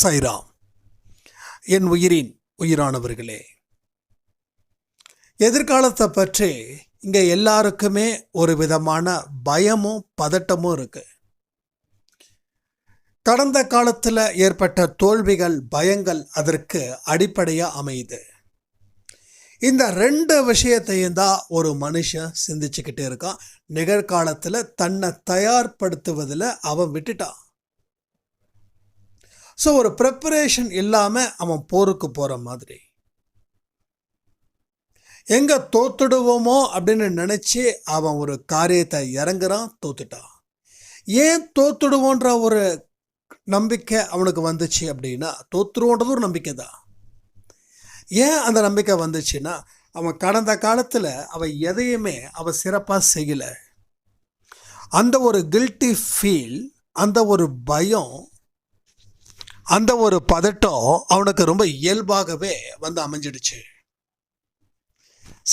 சைராம். என் உயிரின் உயிரானவர்களே எதிர்காலத்தை பற்றி இங்கே எல்லாருக்குமே ஒரு விதமான பயமும் பதட்டமும் இருக்கு. கடந்த காலத்தில் ஏற்பட்ட தோல்விகள் பயங்கள் அதற்கு அடிப்படையாக அமையுது. இந்த ரெண்டு விஷயத்தையும் தான் ஒரு மனுஷன் சிந்திச்சுக்கிட்டே இருக்கான். நிகழ்காலத்தில் தன்னை தயார்படுத்துவதில் அவன் விட்டுட்டான். ஸோ ஒரு ப்ரிப்பரேஷன் இல்லாமல் அவன் போருக்கு போகிற மாதிரி. எங்கே தோத்துடுவோமோ அப்படின்னு நினச்சி அவன் ஒரு காரியத்தை இறங்குறான் தோத்துட்டான். ஏன் தோத்துடுவோன்ற ஒரு நம்பிக்கை அவனுக்கு வந்துச்சு அப்படின்னா தோத்துருவோன்றது ஒரு நம்பிக்கை தான். ஏன் அந்த நம்பிக்கை வந்துச்சுன்னா அவன் கடந்த காலத்தில் அவன் எதையுமே அவன் சிறப்பாக செய்யலை. அந்த ஒரு கில்ட்டி ஃபீல் அந்த ஒரு பயம் அந்த ஒரு பதட்டம் அவனுக்கு ரொம்ப இயல்பாகவே வந்து அமைஞ்சிடுச்சு.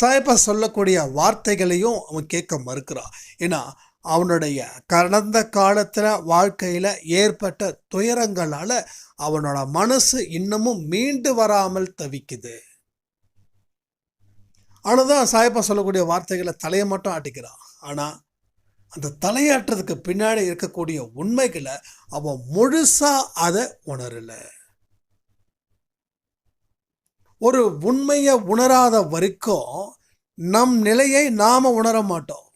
சாயப்பா சொல்லக்கூடிய வார்த்தைகளையும் அவன் கேட்க மறுக்கிறான் ஏன்னா அவனுடைய கடந்த காலத்தில் வாழ்க்கையில் ஏற்பட்ட துயரங்களால் அவனோட மனசு இன்னமும் மீண்டு வராமல் தவிக்குது. ஆனதான் சாயப்பா சொல்லக்கூடிய வார்த்தைகளை தலையை மட்டும் ஆட்டிக்கிறான் ஆனால் அந்த தலையாட்டுறதுக்கு பின்னாடி இருக்கக்கூடிய உண்மைகளை அவன் முழுசாக அதை உணரல. ஒரு உண்மையை உணராத வரைக்கும் நம் நிலையை நாம் உணர மாட்டோம்.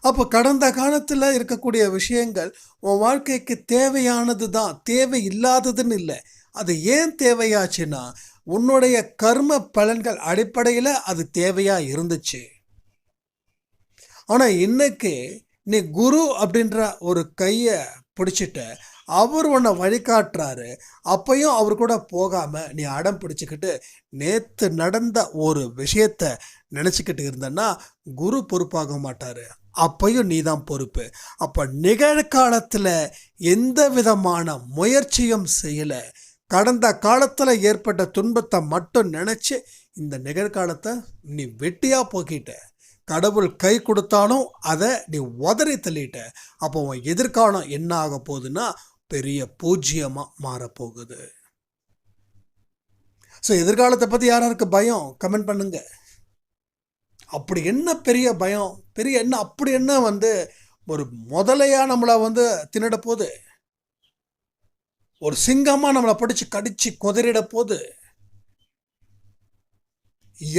அப்போ கடந்த காலத்தில் இருக்கக்கூடிய விஷயங்கள் உன் வாழ்க்கைக்கு தேவையானது தான் தேவை இல்லாததுன்னு இல்லை. அது ஏன் தேவையாச்சுன்னா உன்னுடைய கர்ம பலன்கள் அடிப்படையில் அது தேவையாக இருந்துச்சு. ஆனால் இன்னைக்கு நீ குரு அப்படின்ற ஒரு கையை பிடிச்சிட்டு அவர் உன்னை வழிகாட்டுறாரு. அப்பையும் அவர் கூட போகாமல் நீ அடம் பிடிச்சிக்கிட்டு நேற்று நடந்த ஒரு விஷயத்த நினச்சிக்கிட்டு இருந்தன்னா குரு பொறுப்பாக மாட்டார். அப்பையும் நீ தான் பொறுப்பு. அப்போ நிகழ்காலத்தில் எந்த விதமான முயற்சியும் செய்யலை. கடந்த காலத்தில் ஏற்பட்ட துன்பத்தை மட்டும் நினச்சி இந்த நிகழ்காலத்தை நீ வெட்டியாக போக்கிட்ட. கடவுள் கை கொடுத்தாலும் அதை நீ உதறி தள்ளிட்ட. அப்போ உன் எதிர்காலம் என்ன ஆக போகுதுன்னா பெரிய பூஜ்ஜியமாக மாறப்போகுது. ஸோ எதிர்காலத்தை பற்றி யாராருக்கு பயம்? கமெண்ட் பண்ணுங்க. அப்படி என்ன பெரிய பயம்? பெரிய என்ன? அப்படி என்ன வந்து ஒரு முதலையாக நம்மளை வந்து தின்னிட போகுது? ஒரு சிங்கமாக நம்மளை பிடிச்சி கடிச்சு குதறிட போது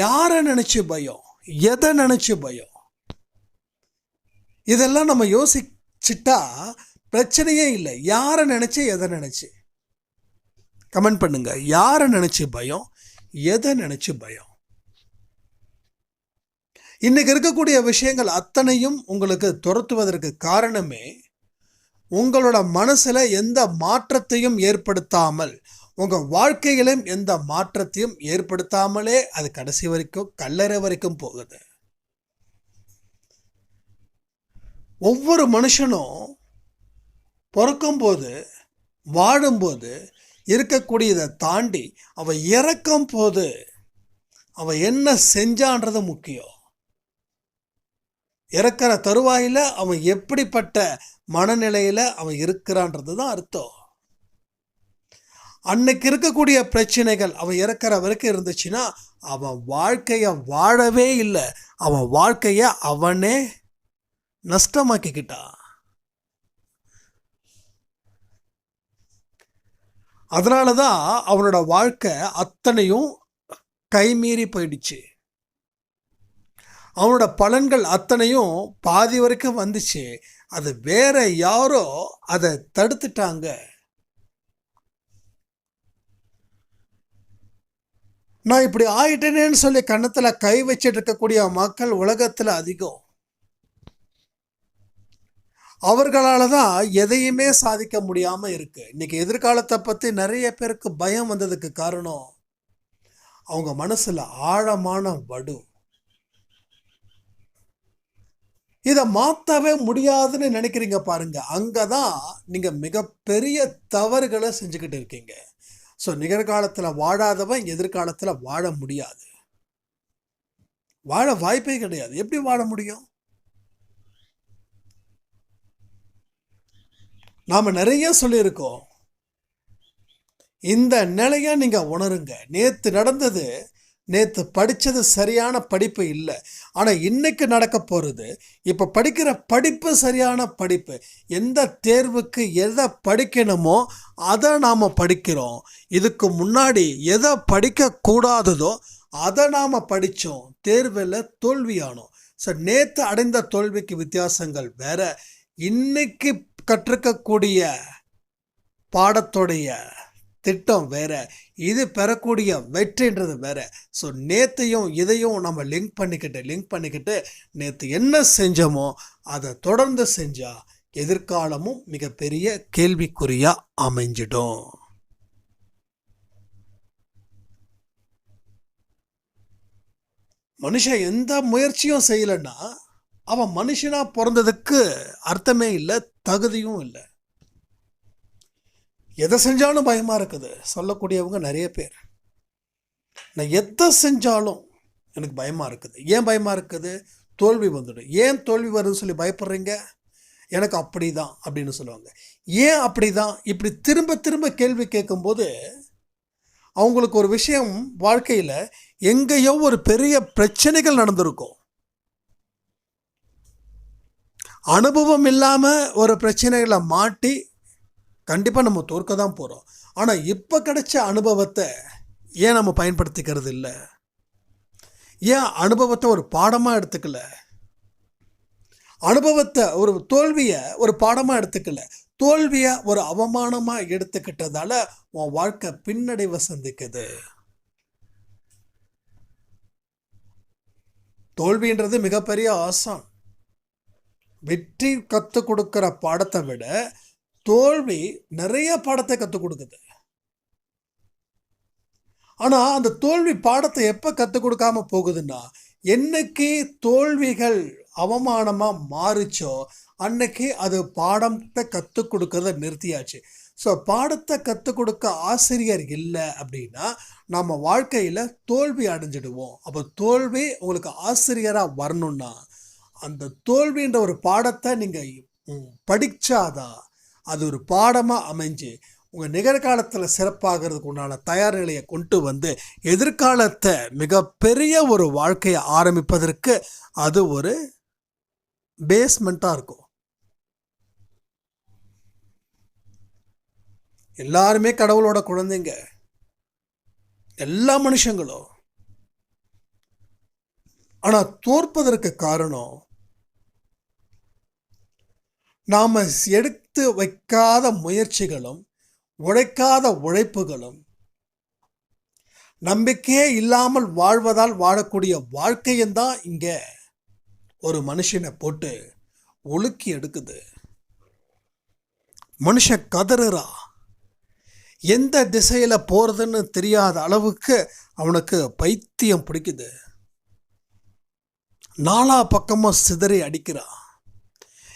யாரை நினச்சி பயம்? எதை நினச்சி பயம்? இதெல்லாம் நம்ம யோசிச்சிட்டா பிரச்சனையே இல்லை. யாரை நினச்சி எதை நினச்சி? கமெண்ட் பண்ணுங்க. யாரை நினச்சி பயம்? எதை நினச்சி பயம்? இன்னைக்கு இருக்கக்கூடிய விஷயங்கள் அத்தனையும் உங்களுக்கு துரத்துவதற்கு காரணமே உங்களோட மனசில் எந்த மாற்றத்தையும் ஏற்படுத்தாமல் உங்கள் வாழ்க்கையிலும் எந்த மாற்றத்தையும் ஏற்படுத்தாமலே அது கடைசி வரைக்கும் கல்லறை வரைக்கும் போகுது. ஒவ்வொரு மனுஷனும் பிறக்கும்போது வாழும்போது இருக்கக்கூடியதை தாண்டி அவன் இறக்கும் போது அவன் என்ன செஞ்சான்றது முக்கியம். இறக்கிற தருவாயில் அவன் எப்படிப்பட்ட மனநிலையில் அவன் இருக்கிறான்றது தான் அர்த்தம். அன்னைக்கு இருக்கக்கூடிய பிரச்சனைகள் அவன் இறக்கிற வரைக்கும் இருந்துச்சுன்னா அவன் வாழ்க்கையை வாழவே இல்லை. அவன் வாழ்க்கையை அவனே நஷ்டமாக்கிக்கிட்டான் அதனால தான் அவனோட வாழ்க்கை அத்தனையும் கைமீறி போயிடுச்சு. அவனோட பலன்கள் அத்தனையும் பாதி வரைக்கும் வந்துச்சு. அது வேற யாரோ அதை தடுத்துட்டாங்க. நான் இப்படி ஆயிட்டேனேன்னு சொல்லி கன்னத்தில் கை வச்சிட்டு இருக்கக்கூடிய மக்கள் உலகத்தில் அதிகம். அவர்களால் தான் எதையுமே சாதிக்க முடியாமல் இருக்குது இன்றைக்கி எதிர்காலத்தை பற்றி நிறைய பேருக்கு பயம் வந்ததுக்கு காரணம் அவங்க மனசில் ஆழமான வடு. இதை மாற்றவே முடியாதுன்னு நினைக்கிறீங்க பாருங்கள் அங்கே தான் நீங்கள் மிகப்பெரிய தவறுகளை செஞ்சுக்கிட்டு இருக்கீங்க. ஸோ நிகழ்காலத்தில் வாழாதவன் எதிர்காலத்தில் வாழ முடியாது. வாழ வாய்ப்பே கிடையாது. எப்படி வாழ முடியும்? நாம் நிறைய சொல்லியிருக்கோம். இந்த நிலையை நீங்கள் உணருங்க. நேற்று நடந்தது நேற்று படித்தது சரியான படிப்பு இல்லை. ஆனால் இன்றைக்கு நடக்க போகிறது இப்போ படிக்கிற படிப்பு சரியான படிப்பு எந்த தேர்வுக்கு எதை படிக்கணுமோ அதை நாம் படிக்கிறோம். இதுக்கு முன்னாடி எதை படிக்கக்கூடாததோ அதை நாம் படித்தோம் தேர்வில் தோல்வியானோம் ஸோ நேற்று அடைந்த தோல்விக்கு வித்தியாசங்கள் வேற. இன்னைக்கு கற்றுக்கக்கூடிய பாடத்துடைய திட்டம் வேற இது பெறக்கூடிய வெற்றின்றது வேற. ஸோ நேத்தையும் இதையும் நம்ம லிங்க் பண்ணிக்கிட்டு லிங்க் பண்ணிக்கிட்டு நேற்று என்ன செஞ்சோமோ அதை தொடர்ந்து செஞ்சால் எதிர்காலமும் மிகப்பெரிய கேள்விக்குறியாக அமைஞ்சிடும். மனுஷன் எந்த முயற்சியும் செய்யலைன்னா அவன் மனுஷனாக பிறந்ததுக்கு அர்த்தமே இல்லை தகுதியும் இல்லை. எதை செஞ்சாலும் பயமாக இருக்குது. சொல்லக்கூடியவங்க நிறைய பேர். நான் எதை செஞ்சாலும் எனக்கு பயமாக இருக்குது. ஏன் பயமாக இருக்குது? தோல்வி வந்துடும். ஏன் தோல்வி வருதுன்னு சொல்லி பயப்படுறீங்க? எனக்கு அப்படி தான் அப்படின்னு சொல்லுவாங்க. ஏன் அப்படி தான் இப்படி திரும்ப திரும்ப கேள்வி கேட்கும்போது அவங்களுக்கு ஒரு விஷயம் வாழ்க்கையில் எங்கேயோ ஒரு பெரிய பிரச்சனைகள் நடந்திருக்கும். அனுபவம் இல்லாமல் ஒரு பிரச்சனைகளை மாட்டி கண்டிப்பாக நம்ம தோற்க தான் போகிறோம் ஆனால் இப்போ கிடைச்ச அனுபவத்தை ஏன் நம்ம பயன்படுத்திக்கிறது இல்லை? ஏன் அனுபவத்தை ஒரு பாடமாக எடுத்துக்கல? அனுபவத்தை ஒரு தோல்வியை ஒரு பாடமாக எடுத்துக்கல. தோல்வியை ஒரு அவமானமாக எடுத்துக்கிட்டதால உன் வாழ்க்கை பின்னடைவை சந்திக்குது. தோல்வின்றது மிகப்பெரிய ஆசான். வெற்றி கற்றுக் கொடுக்குற பாடத்தை விட தோல்வி நிறைய பாடத்தை கற்றுக் கொடுக்குது. ஆனால் அந்த தோல்வி பாடத்தை எப்போ கற்றுக் கொடுக்காம போகுதுன்னா என்னைக்கு தோல்விகள் அவமானமாக மாறுச்சோ அன்னைக்கு அது பாடத்தை கற்றுக் கொடுக்கறத நிறுத்தியாச்சு. ஸோ பாடத்தை கற்றுக் கொடுக்க ஆசிரியர் இல்லை அப்படின்னா நம்ம வாழ்க்கையில் தோல்வி அடைஞ்சிடுவோம். அப்போ தோல்வி உங்களுக்கு ஆசிரியராக வரணும்னா அந்த தோல்வின்ற ஒரு பாடத்தை நீங்கள் படித்தாதான் அது ஒரு பாடமாக அமைஞ்சு உங்கள் நிகழ்காலத்தில் சிறப்பாகிறதுக்கு உண்டான தயார் நிலையை கொண்டு வந்து எதிர்காலத்தை மிகப்பெரிய ஒரு வாழ்க்கையை ஆரம்பிப்பதற்கு அது ஒரு பேஸ்மெண்ட்டாக இருக்கும். எல்லாருமே கடவுளோட குழந்தைங்க. எல்லா மனுஷங்களும். ஆனால் தோற்பதற்கு காரணம் நாம் எடுத்து வைக்காத முயற்சிகளும் உழைக்காத உழைப்புகளும் நம்பிக்கையே இல்லாமல் வாழ்வதால் வாழக்கூடிய வாழ்க்கையும் தான் இங்கே ஒரு மனுஷனை போட்டு ஒழுக்கி எடுக்குது. மனுஷன் கதறுறா. எந்த திசையில் போகிறதுன்னு தெரியாத அளவுக்கு அவனுக்கு பைத்தியம் பிடிக்குது. நாலா பக்கமும் சிதறி அடிக்கிறான்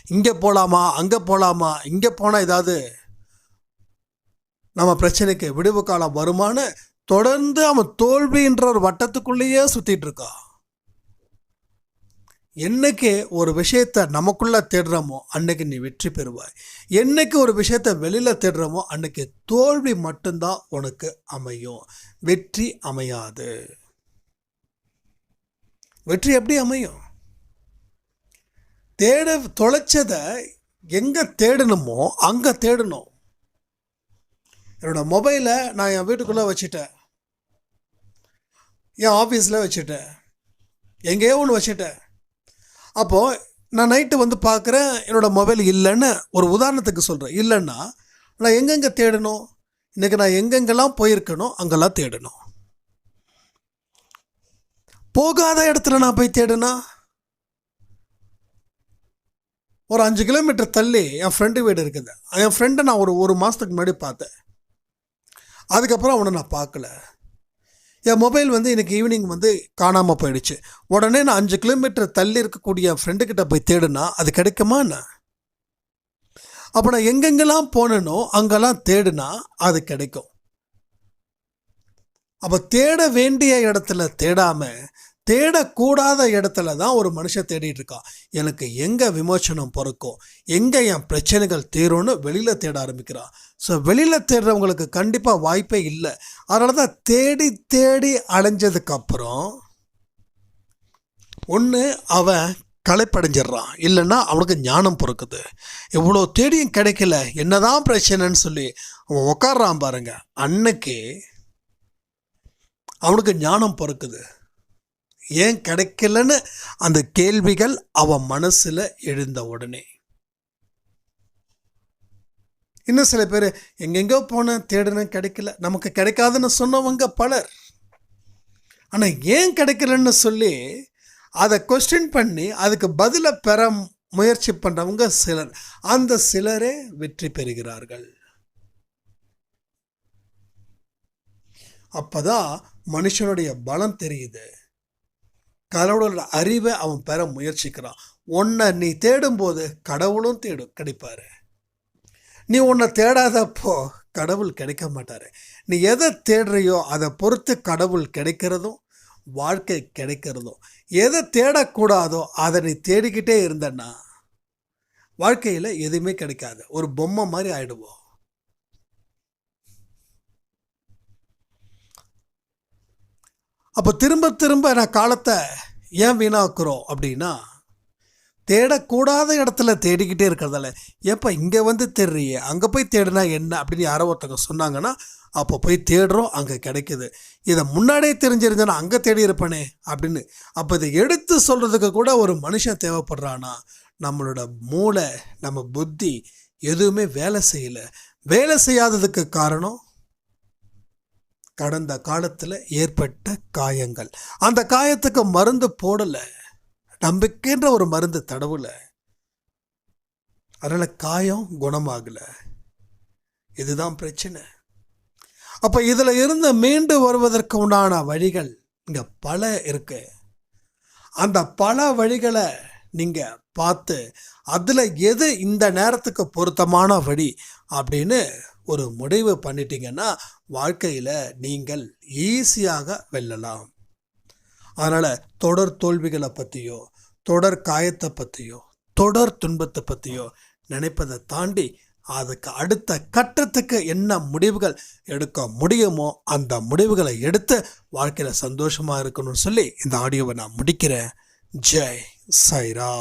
இங்கே போகலாமா அங்கே போகலாமா இங்கே போனால் ஏதாவது நம்ம பிரச்சனைக்கு விடுவு காலம் வருமானு தொடர்ந்து அவன் தோல்வின்ற ஒரு வட்டத்துக்குள்ளேயே சுற்றிட்டு இருக்கான் என்னைக்கு ஒரு விஷயத்த நமக்குள்ள தேடுறோமோ அன்னைக்கு நீ வெற்றி பெறுவாய். என்னைக்கு ஒரு விஷயத்த வெளியில் தேடுறோமோ அன்னைக்கு தோல்வி மட்டும்தான் உனக்கு அமையும். வெற்றி அமையாது. வெற்றி எப்படி அமையும்? தேட தொலைச்சதை எங்கே தேடணுமோ அங்கே தேடணும். என்னோடய மொபைலை நான் என் வீட்டுக்குள்ளே வச்சுட்டேன். என் ஆஃபீஸில் வச்சுட்டேன். எங்கேயோ ஒன்று வச்சுட்டேன். அப்போது நான் நைட்டு வந்து பார்க்குறேன் என்னோடய மொபைல் இல்லைன்னு ஒரு உதாரணத்துக்கு சொல்கிறேன் இல்லைன்னா நான் எங்கெங்கே தேடணும்? இன்றைக்கி நான் எங்கெங்கெல்லாம் போயிருக்கணும் அங்கெல்லாம் தேடணும். போகாத இடத்துல நான் போய் தேடுனா? ஒரு அஞ்சு கிலோமீட்டர் தள்ளி என் ஃப்ரெண்டு வீடு இருக்குது. என் ஃப்ரெண்டை நான் ஒரு ஒரு மாதத்துக்கு முன்னாடி பார்த்தேன். அதுக்கப்புறம் அவனை நான் பார்க்கல. என் மொபைல் வந்து எனக்கு ஈவினிங் வந்து காணாமல் போயிடுச்சு. உடனே நான் அஞ்சு கிலோமீட்டர் தள்ளி இருக்கக்கூடிய என் ஃப்ரெண்டுக்கிட்ட போய் தேடுனா அது கிடைக்குமா என்ன? அப்போ நான் எங்கெங்கெல்லாம் போனேனோ அங்கெல்லாம் தேடுனா அது கிடைக்கும். அப்போ தேட வேண்டிய இடத்துல தேடாமல் தேடக்கூடாத இடத்துல தான் ஒரு மனுஷன் தேடிட்டு இருக்கான் எனக்கு எங்கே விமோசனம் பிறக்கும்? எங்கே என் பிரச்சனைகள் தீரும்னு வெளியில் தேட ஆரம்பிக்கிறான். ஸோ வெளியில் தேடுறவங்களுக்கு கண்டிப்பாக வாய்ப்பே இல்லை. அதனால தான் தேடி தேடி அலைஞ்சதுக்கப்புறம் ஒன்று அவன் களைப்படைஞ்சிடுறான். இல்லைன்னா அவனுக்கு ஞானம் பிறக்குது. இவ்வளோ தேடியும் கிடைக்கல. என்னதான் பிரச்சனைன்னு சொல்லி அவன் உட்காடுறான் பாருங்க. அன்னைக்கு அவனுக்கு ஞானம் பிறக்குது. ஏன் கிடைக்கலன்னு அந்த கேள்விகள் அவன் மனசில் எழுந்த உடனே. இன்னும் சில பேர் எங்கெங்கோ போனேன் தேடுன கிடைக்கல. நமக்கு கிடைக்காதுன்னு சொன்னவங்க பலர். ஆனால் ஏன் கிடைக்கலன்னு சொல்லி அதை கொஸ்டின் பண்ணி அதுக்கு பதிலை பெற முயற்சி பண்ணுறவங்க சிலர். அந்த சிலரே வெற்றி பெறுகிறார்கள். அப்போதான் மனுஷனுடைய பலம் தெரியுது. கடவுளோட அறிவை அவன் பெற முயற்சிக்கிறான். உன்னை நீ தேடும்போது கடவுளும் தேடும் கிடைப்பார். நீ உன்னை தேடாதப்போ கடவுள் கிடைக்க மாட்டார். நீ எதை தேடுறியோ அதை பொறுத்து கடவுள் கிடைக்கிறதும் வாழ்க்கை கிடைக்கிறதும். எதை தேடக்கூடாதோ அதை நீ தேடிக்கிட்டே இருந்தன்னா வாழ்க்கையில் எதுவுமே கிடைக்காது. ஒரு பொம்மை மாதிரி ஆகிடுவோம் அப்போ திரும்ப திரும்ப நான் காலத்தை ஏன் வீணாக்குறோம் அப்படின்னா தேடக்கூடாத இடத்துல தேடிக்கிட்டே இருக்கிறதால. ஏப்பா இங்கே வந்து தேடுறியே? அங்கே போய் தேடினா என்ன? அப்படின்னு யாரோ ஒருத்தவங்க சொன்னாங்கன்னா அப்போ போய் தேடுறோம் அங்கே கிடைக்குது. இதை முன்னாடியே தெரிஞ்சிருந்தேன்னா அங்கே தேடி இருப்பேனே அப்படின்னு. அப்போ இதை எடுத்து சொல்கிறதுக்கு கூட ஒரு மனுஷன் தேவைப்படுறானா நம்மளோட மூளை நம்ம புத்தி எதுவுமே வேலை செய்யலை. வேலை செய்யாததுக்கு காரணம் கடந்த காலத்தில் ஏற்பட்ட காயங்கள். அந்த காயத்துக்கு மருந்து போடலை. நம்பிக்கைன்ற ஒரு மருந்து தடவுல. அதனால் காயம் குணமாகலை. இதுதான் பிரச்சனை. அப்போ இதில் இருந்து மீண்டு வருவதற்கு உண்டான வழிகள் இங்கே பல இருக்கு. அந்த பல வழிகளை நீங்கள் பார்த்து அதில் எது இந்த நேரத்துக்கு பொருத்தமான வழி அப்படின்னு ஒரு முடிவு பண்ணிட்டீங்கன்னா வாழ்க்கையில் நீங்கள் ஈஸியாக வெல்லலாம். அதனால் தொடர் தோல்விகளை பற்றியோ தொடர் காயத்தை பற்றியோ தொடர் துன்பத்தை பற்றியோ நினைப்பதை தாண்டி அதுக்கு அடுத்த கட்டத்துக்கு என்ன முடிவுகள் எடுக்க முடியுமோ அந்த முடிவுகளை எடுத்து வாழ்க்கையில் சந்தோஷமாக இருக்கணும்னு சொல்லி இந்த ஆடியோவை நான் முடிக்கிறேன். ஜெய் சைரா